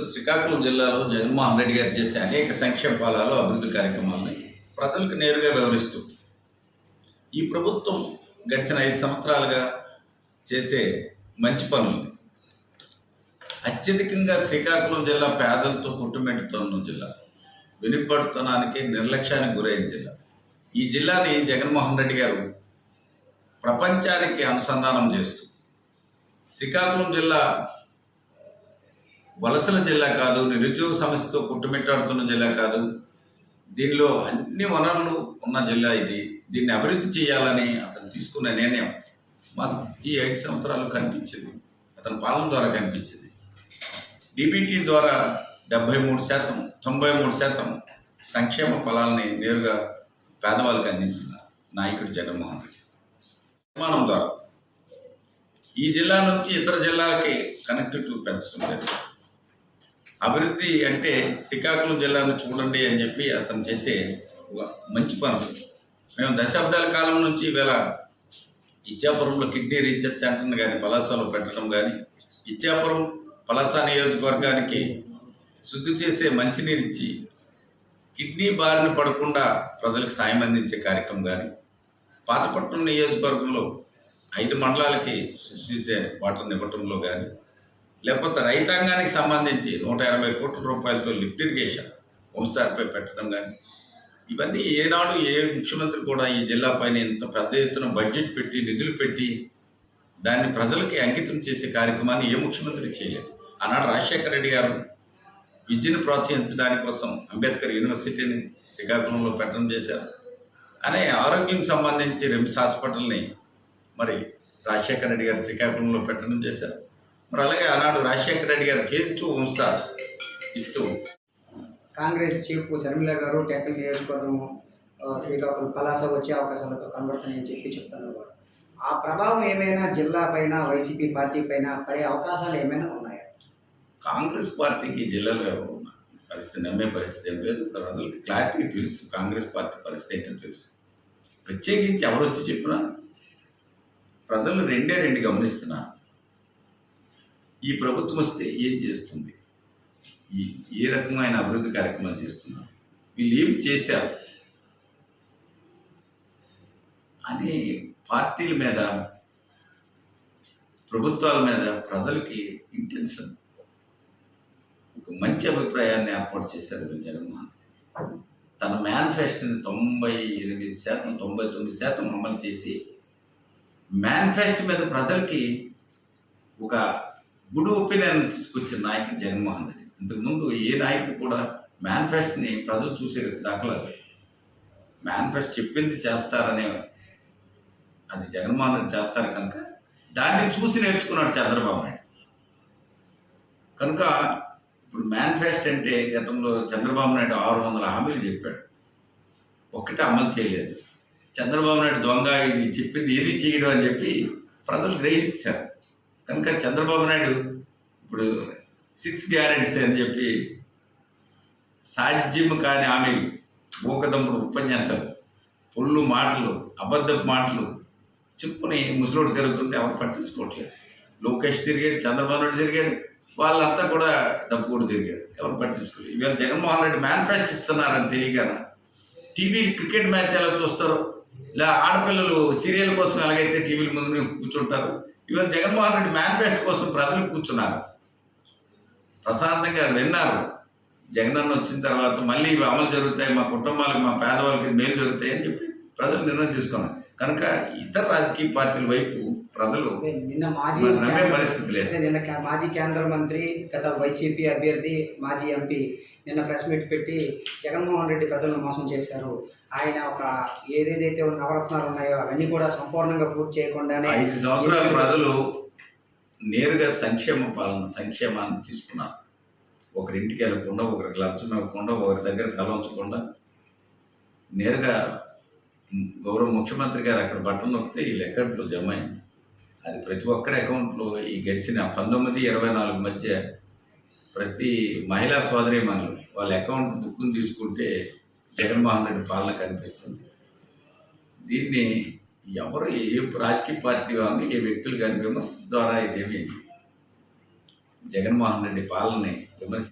శ్రీకాకుళం జిల్లాలో జగన్మోహన్ రెడ్డి గారు చేసే అనేక సంక్షేమ పాలలో అభివృద్ధి కార్యక్రమాలని ప్రజలకు నేరుగా వివరిస్తూ ఈ ప్రభుత్వం గడిచిన ఐదు సంవత్సరాలుగా చేసే మంచి పనులు. అత్యధికంగా శ్రీకాకుళం జిల్లా పేదలతో పుట్టుమెట్టుతున్న జిల్లా వెనుకబడుతనానికి నిర్లక్ష్యానికి గురైన జిల్లా. ఈ జిల్లాని జగన్మోహన్ రెడ్డి గారు ప్రపంచానికి అనుసంధానం చేస్తూ శ్రీకాకుళం జిల్లా వలసల జిల్లా కాదు నిరుద్యోగ సమస్యతో కుట్టుమిట్టాడుతున్న జిల్లా కాదు. దీనిలో అన్ని వనరులు ఉన్న జిల్లా ఇది. దీన్ని అభివృద్ధి చేయాలని అతను తీసుకున్న నిర్ణయం మాకు ఈ ఐదు సంవత్సరాలు కనిపించింది. అతని పాలన ద్వారా కనిపించింది. డిబిటీ ద్వారా డెబ్బై మూడు శాతం తొంభై మూడు శాతం సంక్షేమ ఫలాలని నేరుగా పేదవాళ్ళకి అందించిన నాయకుడు జగన్మోహన్ రెడ్డి. నిర్మాణం ద్వారా ఈ జిల్లా నుంచి ఇతర జిల్లాలకి కనెక్టివిటీ పెంచడం జరిగింది. అభివృద్ధి అంటే శ్రీకాకుళం జిల్లాను చూడండి అని చెప్పి అతను చేసే ఒక మంచి పనులు. మేము దశాబ్దాల కాలం నుంచి ఇవాళ ఇచ్చాపురంలో కిడ్నీ రీసెర్చ్ సెంటర్ని కానీ పలాసలో పెట్టడం కానీ ఇచ్చాపురం పలాస నియోజకవర్గానికి శుద్ధి చేసే మంచినీరు ఇచ్చి కిడ్నీ బారిన పడకుండా ప్రజలకు సాయం అందించే కార్యక్రమం కానీ పాతపట్నం నియోజకవర్గంలో ఐదు మండలాలకి శుద్ధి చేసే వాటర్ ఇవ్వటంలో కానీ లేకపోతే రైతాంగానికి సంబంధించి నూట ఎనభై కోట్ల రూపాయలతో లిఫ్ట్ ఇరిగేషన్ వంశాలపై పెట్టడం కానీ ఇవన్నీ ఏనాడు ఏ ముఖ్యమంత్రి కూడా ఈ జిల్లా పైన ఇంత పెద్ద ఎత్తున బడ్జెట్ పెట్టి నిధులు పెట్టి దాన్ని ప్రజలకి అంకితం చేసే కార్యక్రమాన్ని ఏ ముఖ్యమంత్రి చేయలేదు. ఆనాడు రాజశేఖర రెడ్డి గారు విద్యను ప్రోత్సహించడానికి కోసం అంబేద్కర్ యూనివర్సిటీని శ్రీకాకుళంలో పెట్టడం చేశారు. అనే ఆరోగ్యం సంబంధించి రిమ్స్ హాస్పిటల్ని మరి రాజశేఖర రెడ్డి గారు శ్రీకాకుళంలో పెట్టడం చేశారు. మరి అలాగే ఆనాడు రాజశేఖర రెడ్డి గారు టూ ఉంచారు. ఇస్తూ కాంగ్రెస్ చీఫ్ శర్మిల గారు టెక్కల్ నియోజకవర్గం శ్రీకాకుళం పలాస వచ్చే అవకాశాలు కనబడుతున్నాయని చెప్పి చెప్తున్నారు ఆ ప్రభావం ఏమైనా జిల్లా పైన వైసీపీ పార్టీ పైన పడే అవకాశాలు ఏమైనా ఉన్నాయా? కాంగ్రెస్ పార్టీకి జిల్లాలో పరిస్థితి నమ్మే పరిస్థితి ఏం లేదు. ప్రజలకు క్లారిటీ తెలుసు. కాంగ్రెస్ పార్టీ పరిస్థితి ఏంటో తెలుసు. ప్రత్యేకించి ఎవరు వచ్చి చెప్పినా ప్రజలు రెండే రెండు గమనిస్తున్నారు. ఈ ప్రభుత్వం వస్తే ఏం చేస్తుంది? ఈ ఏ రకమైన అభివృద్ధి కార్యక్రమాలు చేస్తున్నారు? వీళ్ళు ఏం చేశారు? అని పార్టీల మీద ప్రభుత్వాల మీద ప్రజలకి ఇంటెన్షన్ ఒక మంచి అభిప్రాయాన్ని ఏర్పాటు చేశారు వీళ్ళు జగన్మోహన్ తన మేనిఫెస్టోని తొంభై ఎనిమిది శాతం తొంభై తొమ్మిది శాతం అమలు చేసి మేనిఫెస్టో మీద ప్రజలకి ఒక గుడ్ ఒపీనియన్ తీసుకొచ్చిన నాయకుడు జగన్మోహన్ రెడ్డి. ఇంతకుముందు ఏ నాయకుడు కూడా మేనిఫెస్టోని ప్రజలు చూసే దాఖలేదు మేనిఫెస్టో చెప్పింది చేస్తారనే అది జగన్మోహన్ రెడ్డి చేస్తారు కనుక దాన్ని చూసి నేర్చుకున్నాడు చంద్రబాబు నాయుడు. కనుక ఇప్పుడు మేనిఫెస్టో అంటే గతంలో చంద్రబాబు నాయుడు ఆరు వందల హామీలు చెప్పాడు. ఒక్కటే అమలు చేయలేదు. చంద్రబాబు నాయుడు దొంగ ఇది చెప్పింది ఏది చేయడం అని చెప్పి ప్రజలు గ్రహించారు కనుక చంద్రబాబు నాయుడు ఇప్పుడు సిక్స్ గ్యారెంటీస్ అని చెప్పి సాధ్యం కాని హామీలు ఊకదమ్ముడు ఉపన్యాసాలు పొల్లు మాటలు అబద్ధపు మాటలు చెప్పుకుని ముసలోడు తిరుగుతుంటే ఎవరు పట్టించుకోవట్లేదు. లోకేష్ తిరిగాడు చంద్రబాబు నాయుడు తిరిగాడు వాళ్ళంతా కూడా డబ్బు కూడా తిరిగారు. ఎవరు పట్టించుకోలేదు. ఇవాళ జగన్మోహన్ రెడ్డి మేనిఫెస్టో ఇస్తున్నారని తెలియక టీవీ క్రికెట్ మ్యాచ్ ఎలా చూస్తారు ఇలా ఆడపిల్లలు సీరియల్ కోసం ఎలాగైతే టీవీల ముందు కూర్చుంటారు ఇవాళ జగన్మోహన్ రెడ్డి మేనిఫెస్టో కోసం ప్రజలు కూర్చున్నారు. ప్రశాంతంగా విన్నారు. జగనన్న వచ్చిన తర్వాత మళ్ళీ ఇవి అమలు జరుగుతాయి మా కుటుంబాలకు మా పేదవాళ్ళకి మేలు జరుగుతాయి అని చెప్పి ప్రజలు నిర్ణయం తీసుకున్నారు. కనుక ఇతర రాజకీయ పార్టీల వైపు ప్రజలు నిన్న మాజీ నమ్మే పరిస్థితి లేదు. నిన్న మాజీ కేంద్ర మంత్రి గత వైసీపీ అభ్యర్థి మాజీ ఎంపీ నిన్న ప్రెస్ మీట్ పెట్టి జగన్మోహన్ రెడ్డి ప్రజలను మోసం చేశారు. ఆయన ఒక ఏదేదైతే నవరత్నాలు ఉన్నాయో అవన్నీ కూడా సంపూర్ణంగా పూర్తి చేయకుండానే ఐదు సంవత్సరాల ప్రజలు నేరుగా సంక్షేమ పాలన సంక్షేమాన్ని తీసుకున్నారు. ఒకరింటికి వెళ్ళకుండా ఒకరికి లంచం ఇవ్వకుండా ఒకరి దగ్గర తల ఉంచకుండా నేరుగా గౌరవ ముఖ్యమంత్రి గారు అక్కడ బట్టన్ నొక్కితే ఈ అకౌంట్లో జమ అయింది. అది ప్రతి ఒక్కరి అకౌంట్లో ఈ గడిచిన పంతొమ్మిది ఇరవై నాలుగు మధ్య ప్రతి మహిళా సోదరీమణులు వాళ్ళ అకౌంట్ బుక్ను తీసుకుంటే జగన్మోహన్ రెడ్డి పాలన కనిపిస్తుంది. దీన్ని ఎవరు ఏ రాజకీయ పార్టీ కానీ ఏ వ్యక్తులు కానీ విమర్శ ద్వారా ఇదేమి జగన్మోహన్ రెడ్డి పాలనని విమర్శ